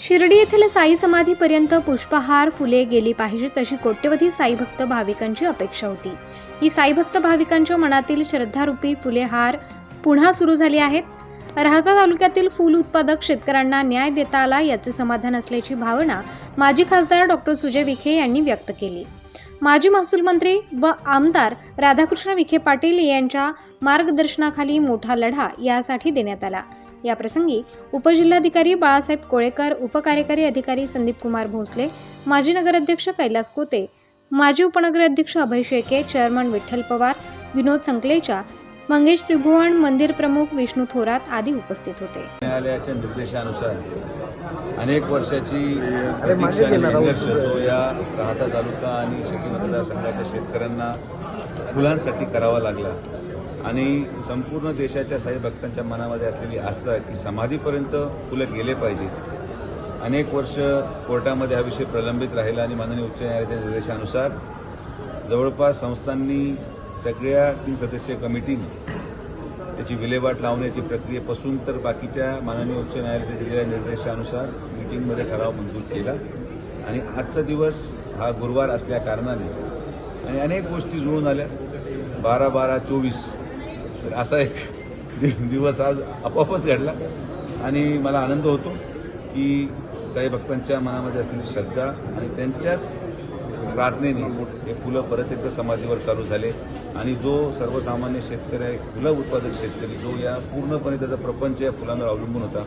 शिर्डी येथील साई समाधीपर्यंत पुष्पहार फुले गेली पाहिजेत अशी कोट्यवधी साईभक्त भाविकांची अपेक्षा होती. ही साईभक्त भाविकांच्या मनातील श्रद्धारूपी फुलेहार पुन्हा सुरू झाली आहेत. राहता तालुक्यातील फूल उत्पादक शेतकऱ्यांना न्याय देता आला याचे समाधान असल्याची भावना माजी खासदार डॉक्टर सुजय विखे यांनी व्यक्त केली. माजी महसूल मंत्री व आमदार राधाकृष्ण विखे पाटील यांच्या मार्गदर्शनाखाली मोठा लढा यासाठी देण्यात आला. याप्रसंगी उपजिल्हाधिकारी बाळासाहेब कोळेकर उपकार्यकारी अधिकारी संदीप कुमार भोसले माजी नगराध्यक्ष कैलास कोते माजी उपनगराध्यक्ष अभय शेळके चेअरमन विठ्ठल पवार विनोद संकलेचा मंगेश त्रिभुवन मंदिर प्रमुख विष्णू थोरात आदी उपस्थित होते. न्यायालयाच्या निर्देशानुसार अनेक वर्षाची प्रतीक्षा आणि संघर्ष जो या राहता तालुका आणि शेती मतदारसंघाच्या शेतकऱ्यांना फुलांसाठी करावा लागला. आणि संपूर्ण देशाच्या साई भक्तांच्या मनामध्ये असलेली आस्था आहे की समाधीपर्यंत फुलं गेले पाहिजेत अनेक वर्ष कोर्टामध्ये हा विषय प्रलंबित राहिला आणि माननीय उच्च न्यायालयाच्या निर्देशानुसार जवळपास संस्थांनी सगळ्या तीन सदस्यीय कमिटीने त्याची विल्हेवाट लावण्याची प्रक्रियेपासून तर बाकीच्या माननीय उच्च न्यायालयाने दिलेल्या निर्देशानुसार मीटिंगमध्ये ठराव मंजूर केला. आणि आजचा दिवस हा गुरुवार असल्या कारणाने आणि अनेक गोष्टी जुळून आल्या. बारा बारा चोवीस तर असा एक दिवस आज आपोआपच घडला आणि मला आनंद होतो की साई भक्तांच्या मनामध्ये असलेली श्रद्धा आणि त्यांच्याच प्रार्थनेने हे फुलं परत एकदा समाधीवर चालू झाले. आणि जो सर्वसामान्य शेतकरी आहे फुलं उत्पादक शेतकरी जो या पूर्णपणे त्याचा प्रपंच या फुलांवर अवलंबून होता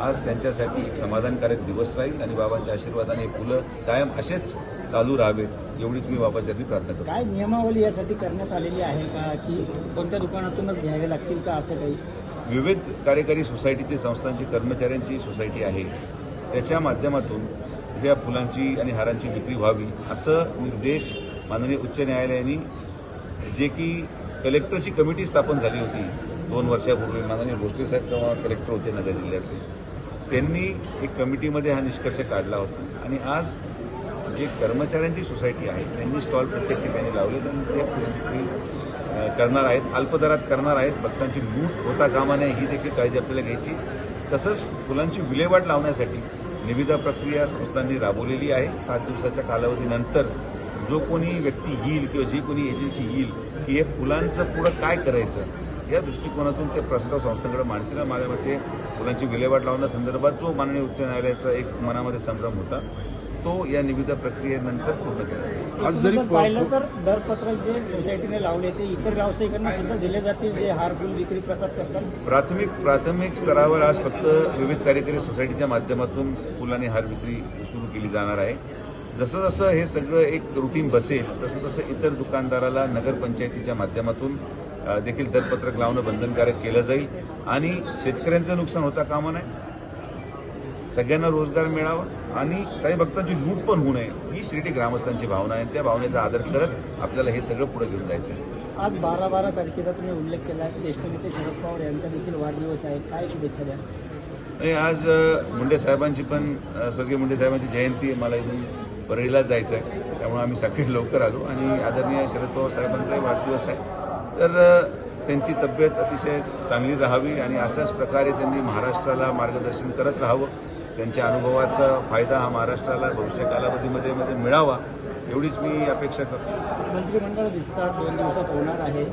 आज त्यांच्यासाठी एक समाधानकारक दिवस राहील आणि बाबांच्या आशीर्वादाने फुलं कायम असेच चालू राहावेत एवढीच मी बाबांच्या प्रार्थना करतो. काय नियमावली यासाठी करण्यात आलेली आहे का की कोणत्या दुकानातूनच घ्यावे लागतील का असं काही? विविध कार्यकारी सोसायटीची संस्थांची कर्मचाऱ्यांची सोसायटी आहे. त्याच्या माध्यमातून या फुलांची आणि हारांची विक्री व्हावी असं निर्देश माननीय उच्च न्यायालयाने जे की कलेक्टरची कमिटी स्थापन झाली होती दोन वर्षापूर्वी माननीय भोसले साहेब तेव्हा कलेक्टर होते नगर जिल्ह्यातले. त्यांनी एक कमिटीमध्ये हा निष्कर्ष काढला होता. आणि आज जे कर्मचाऱ्यांची सोसायटी आहे त्यांनी स्टॉल प्रत्येक ठिकाणी लावले आणि ते करणार आहेत अल्पदरात करणार आहेत. भक्तांची लूट होता कामा नये ही देखील काळजी आपल्याला घ्यायची. तसंच फुलांची विल्हेवाट लावण्यासाठी निविदा प्रक्रिया संस्थांनी राबवलेली आहे. सात दिवसाच्या कालावधीनंतर जो कोणी व्यक्ती येईल किंवा जी कोणी एजन्सी येईल की हे फुलांचं पुढं काय करायचं? या दृष्टिकोनातून ते प्रस्ताव संस्थांकडे मांडतील माझ्या मते फुलांची विल्हेवाट लावण्यासंदर्भात जो माननीय उच्च न्यायालयाचा एक मनामध्ये संभ्रम होता तो या निविदा प्रक्रियेनंतर पूर्ण केला. जरी पाहिलं तर दरपत्रक जे सोसायटीने लावले ते इतर व्यावसायिकांना सुद्धा दिले जातील जे हार फुल विक्री प्रसाद करतात? प्राथमिक प्राथमिक स्तरावर आज फक्त विविध कार्यकारी सोसायटीच्या माध्यमातून फुल आणि हार विक्री सुरू केली जाणार आहे. जसं जसं हे सगळं एक रुटीन बसेल तसं तसं इतर दुकानदाराला नगरपंचायतीच्या माध्यमातून देखील दरपत्रक लावणं बंधनकारक केलं जाईल. आणि शेतकऱ्यांचं नुकसान होता कामा नये. सगळ्यांना रोजगार मिळावा. आणि साई भक्तांची लूट पण होऊ नये. ही शिर्डी ग्रामस्थांची भावना आहे. त्या भावनेचा आदर करत आपल्याला हे सगळं पुढे घेऊन जायचं आहे आज बारा बारा तारखेचा तुम्ही उल्लेख केला आहे. ज्येष्ठ नेते शरद पवार यांचा देखील वाढदिवस आहे. काय शुभेच्छा द्या? आणि आज मुंडे साहेबांची पण स्वर्गीय मुंडे साहेबांची जयंती आहे. मला इथून परळीलाच जायचं आहे त्यामुळे आम्ही सकाळी लवकर आलो. आणि आदरणीय शरद पवार साहेबांचाही वाढदिवस आहे. तर त्यांची तब्येत अतिशय चांगली राहावी आणि अशाच प्रकारे त्यांनी महाराष्ट्राला मार्गदर्शन करत राहावं. त्यांच्या अनुभवाचा फायदा हा महाराष्ट्राला भविष्य कालावधीमध्ये मध्ये मिळावा एवढीच मी अपेक्षा करतो. मंत्रिमंडळ विस्तार दोन दिवसात होणार आहे.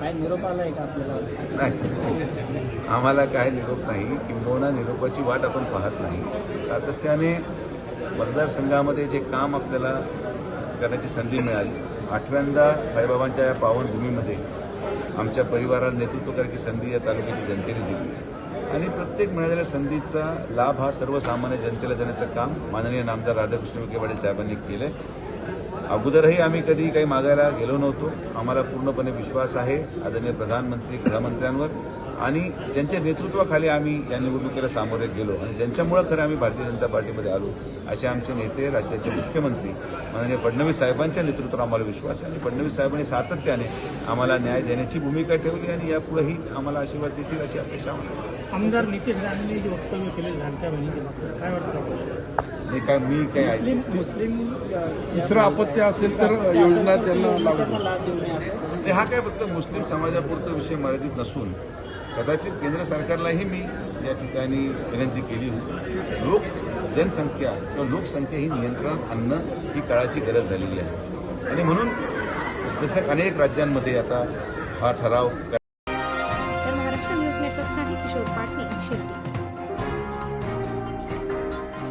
काय निरोप आला आहे का आपल्याला? नाही. आम्हाला काय निरोप नाही. किंबहुना निरोपाची वाट आपण पाहत नाही. सातत्याने मतदारसंघामध्ये जे काम आपल्याला करण्याची संधी मिळाली आठव्यांदा साईबाबांच्या या पावनभूमीमध्ये आमच्या परिवाराला नेतृत्व करायची संधी या तालुक्याच्या जनतेने दिली. आणि प्रत्येक मिळालेल्या संधीचा लाभ हा सर्वसामान्य जनतेला देण्याचं काम माननीय नामदार राधाकृष्ण विखे पाटील साहेबांनी केलं अगोदरही आम्ही कधी काही मागायला गेलो नव्हतो. आम्हाला पूर्णपणे विश्वास आहे. आदरणीय प्रधानमंत्री गृहमंत्र्यांवर आणि ज्यांच्या नेतृत्वाखाली आम्ही या निवडणुकीला सामोरे गेलो आणि ज्यांच्यामुळं खरं आम्ही भारतीय जनता पार्टीमध्ये आलो असे आमचे नेते राज्याचे मुख्यमंत्री माननीय फडणवीस साहेबांच्या नेतृत्वावर आम्हाला विश्वास आहे आणि फडणवीस साहेबांनी सातत्याने आम्हाला न्याय देण्याची भूमिका ठेवली आणि यापुढेही आम्हाला आशीर्वाद देतील अशी अपेक्षा. आमदार नितेश राणेंनी जे वक्तव्य केले काय वाटतं आपल्याला? हे काय मी काय मुस्लिम ऐकलं मुस्लिम अ, तिसरं अपत्य असेल तर योजना त्यांना लागू हा काय फक्त मुस्लिम समाजापुरता विषय मर्यादित नसून कदाचित केंद्र सरकारलाही मी या ठिकाणी विनंती केली होती. लोक जनसंख्या किंवा लोकसंख्या ही नियंत्रणात आणणं ही काळाची गरज झालेली आहे. आणि म्हणून जसं अनेक राज्यांमध्ये आता हा ठराव